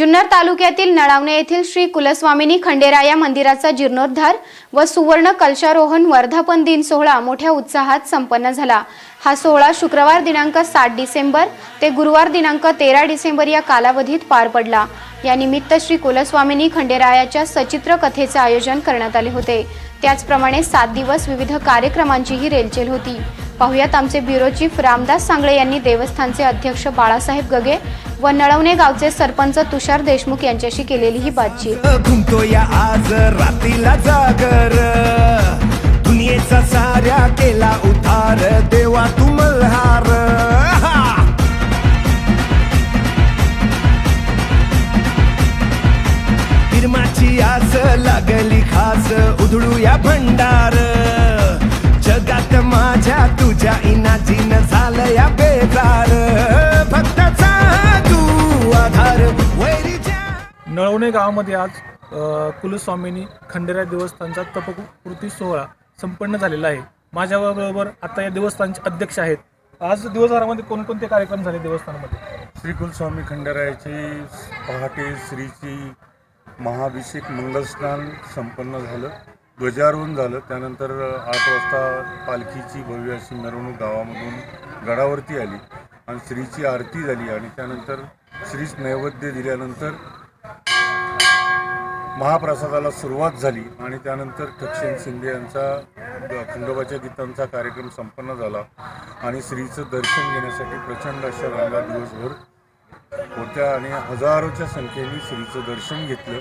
जुन्नर तालुक्यातील नळावणे येथील श्री कुलस्वामिनी खंडेरा या मंदिराचा जीर्णोद्धार व सुवर्ण कलशारोहण वर्धापन दिन सोहळा मोठ्या उत्साहात संपन्न झाला. हा सोहळा शुक्रवार दिनांक सात डिसेंबर ते गुरुवार दिनांक तेरा डिसेंबर या कालावधीत पार पडला. या निमित्त श्री कुलस्वामिनी खंडेरायाच्या सचित्र कथेचे आयोजन करण्यात आले होते. त्याचप्रमाणे सात दिवस विविध कार्यक्रमांचीही रेलचेल होती. पाहुयात आमचे ब्युरो चीफ रामदास सांगळे यांनी देवस्थानचे अध्यक्ष बाळासाहेब गगे व नळवणे गावचे सरपंच तुषार देशमुख यांच्याशी केलेली ही बातचीत. आज रात्रीला जागर. दुनियेचा साऱ्या केला उतार देवा तू मल्हार हा! लागली खास उधळूया भंडार. भक्ताचा तू आधार नळवणे गावामध्ये आज कुलस्वामिनी खंडेराय देवस्थानचा तपकृती सोहळा संपन्न झालेला आहे. माझ्याबरोबर आता या देवस्थानचे अध्यक्ष आहेत. आज दिवसभरामध्ये कोणकोणते कार्यक्रम झाले देवस्थानामध्ये? श्री कुलस्वामी खंडेरायाची पहाटे श्रीची महाभिषेक मंगलस्नान संपन्न झालं. ध्वजारोहण झालं. त्यानंतर आठ वाजता पालखीची भव्य अशी मिरवणूक गावामधून गडावरती आली आणि श्रीची आरती झाली आणि त्यानंतर श्रीच नैवेद्य दिल्यानंतर महाप्रसादाला सुरुवात झाली आणि त्यानंतर दक्षिण शिंदे यांचा खंडोबाच्या गीतांचा कार्यक्रम संपन्न झाला आणि श्रीचं दर्शन घेण्यासाठी प्रचंड अशा रांगा दिवसभर होत्या आणि हजारोच्या संख्येने श्रीचं दर्शन घेतलं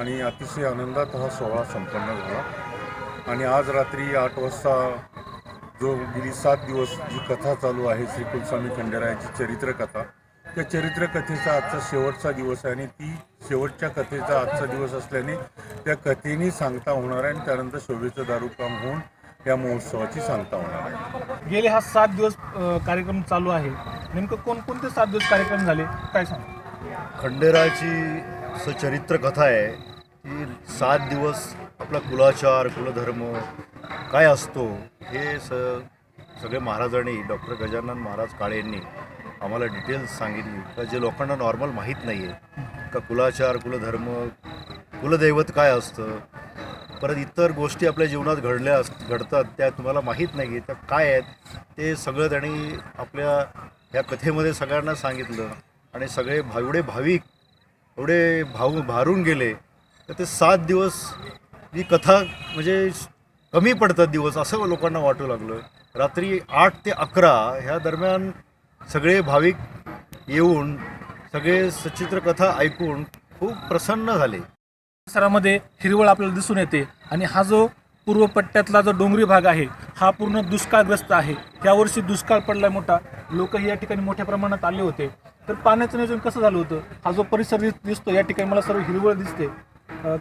आणि अतिशय आनंदात हा सोहळा संपन्न झाला. आणि आज रात्री आठ वाजता जो गेली सात दिवस जी कथा चालू आहे श्री कुलस्वामी खंडेरायाची चरित्रकथा. त्या चरित्रकथेचा आजचा शेवटचा दिवस आहे आणि ती शेवटच्या कथेचा आजचा दिवस असल्याने त्या कथेने सांगता होणार आहे आणि त्यानंतर शोभेचं दारूकाम होऊन या महोत्सवाची सांगता होणार आहे. गेले हा सात दिवस कार्यक्रम चालू आहे. नेमकं कोणकोणते सात दिवस कार्यक्रम झाले? काय सांग? खंडेराची सचरित्र कथा आहे. की सात दिवस आपला कुलाचार कुलधर्म काय असतो हे स सगळे महाराजांनी डॉक्टर गजानन महाराज काळे यांनी आम्हाला डिटेल्स सांगितली. का जे लोकांना नॉर्मल माहीत नाही आहे का कुलाचार कुलधर्म कुलदैवत काय असतं? परत इतर गोष्टी आपल्या जीवनात घडल्या अस घडतात त्या तुम्हाला माहीत नाही त्या काय आहेत? ते सगळं त्यांनी आपल्या या कथेमध्ये सगळ्यांना सांगितलं. आणि सगळे भा एवढे भाविक एवढे भाऊ भारून गेले. तर ते सात दिवस ही कथा म्हणजे कमी पडतात दिवस असं लोकांना वाटू लागलं. रात्री आठ ते अकरा ह्या दरम्यान सगळे भाविक येऊन सगळे सचित्र कथा ऐकून खूप प्रसन्न झाले. परिसरामध्ये हिरवळ आपल्याला दिसून येते आणि हा जो पूर्व पट्ट्यातला जो डोंगरी भाग आहे हा पूर्ण दुष्काळग्रस्त आहे. यावर्षी दुष्काळ पडलाय मोठा. लोकही या ठिकाणी मोठ्या प्रमाणात आले होते. तर पाण्याचं नियोजन कसं झालं होतं? हा जो परिसर दिसतो या ठिकाणी मला सर्व हिरवळ दिसते.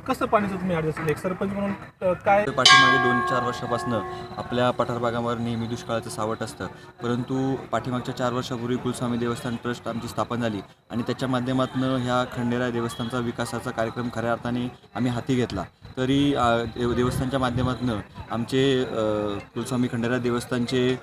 कसं पाण्याचं तुम्ही ॲडजस्ट केलं? एक सरपंच म्हणून काय? पाठीमागे दोन चार वर्षापासून आपल्या पठार भागावर नेहमी दुष्काळाचं सावट असतं. परंतु पाठीमागच्या चार वर्षापूर्वी कुलस्वामी देवस्थान ट्रस्ट आमची स्थापन झाली आणि त्याच्या माध्यमातून ह्या खंडेरा देवस्थानचा विकासाचा कार्यक्रम खऱ्या अर्थाने आम्ही हाती घेतला. तरी देव देवस्थानच्या माध्यमातून आमचे कुलस्वामी खंडेराय देवस्थानचे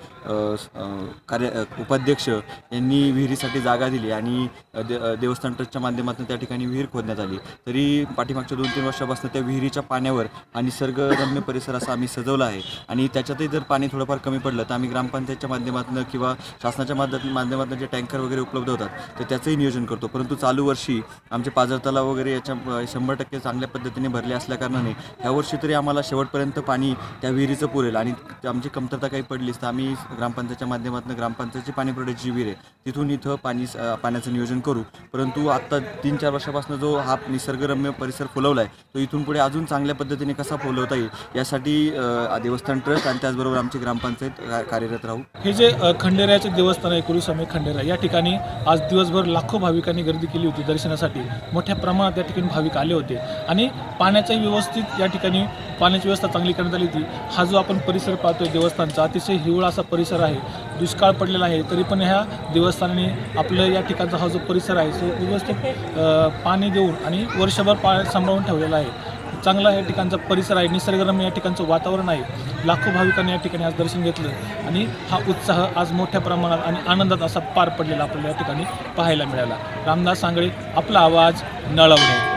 कार्य उपाध्यक्ष यांनी विहिरीसाठी जागा दिली आणि दे देवस्थान ट्रस्टच्या माध्यमातून त्या ठिकाणी विहीर खोदण्यात आली. तरी पाठीमागच्या दोन तीन वर्षापासून त्या विहिरीच्या पाण्यावर हा निसर्गरम्य परिसर असा आम्ही सजवला आहे. आणि त्याच्यातही जर पाणी थोडंफार कमी पडलं तर आम्ही ग्रामपंचायतच्या माध्यमातून किंवा शासनाच्या माध्यम माध्यमातून जे टँकर वगैरे उपलब्ध होतात तर त्याचंही नियोजन करतो. परंतु चालू वर्षी आमचे पाझर तलाव वगैरे याच्या शंभर टक्के चांगल्या पद्धतीने भरले असल्याकारणाने ह्यावर्षी तरी आम्हाला शेवटपर्यंत पाणी त्या विहिरीचं पुरेल आणि आमची कमतरता काही पडलीच तर आम्ही ग्रामपंचायतच्या माध्यमातून ग्रामपंचायतची पाणी पुरवठ्याची जी विहीर आहे तिथून इथं पाणी पाण्याचं नियोजन करू. परंतु आत्ता तीन चार वर्षापासून जो हा निसर्गरम्य परिसर फुलवला आहे तो इथून पुढे अजून चांगल्या पद्धतीने कसा फुलवता येईल यासाठी देवस्थान ट्रस्ट आणि त्याचबरोबर आमची ग्रामपंचायत कार्यरत राहू. हे जे अ, खंडेरायाचे देवस्थान आहे कुलस्वामी खंडेरा या ठिकाणी आज दिवसभर लाखो भाविकांनी गर्दी केली होती दर्शनासाठी. मोठ्या प्रमाणात या ठिकाणी भाविक आले होते. आणि पाण्याचाही व्यवस्थित या ठिकाणी पाण्याची व्यवस्था चांगली करण्यात आली होती. हा जो आपण परिसर पाहतोय देवस्थानचा अतिशय हिवळा असा परिसर आहे. दुष्काळ पडलेला आहे तरी पण ह्या देवस्थानाने आपलं या ठिकाणचा हा जो परिसर आहे तो व्यवस्थित पाणी देऊन आणि वर्षभर पा सांभाळून ठेवलेला आहे. चांगला या ठिकाणचा परिसर आहे निसर्गरम्य या ठिकाणचं वातावरण आहे. लाखो भाविकांनी या ठिकाणी आज दर्शन घेतलं आणि हा उत्साह आज मोठ्या प्रमाणात आणि आनंदात असा पार पडलेला आपल्याला या ठिकाणी पाहायला मिळाला. रामदास सांगळे आपला आवाज नळवणे.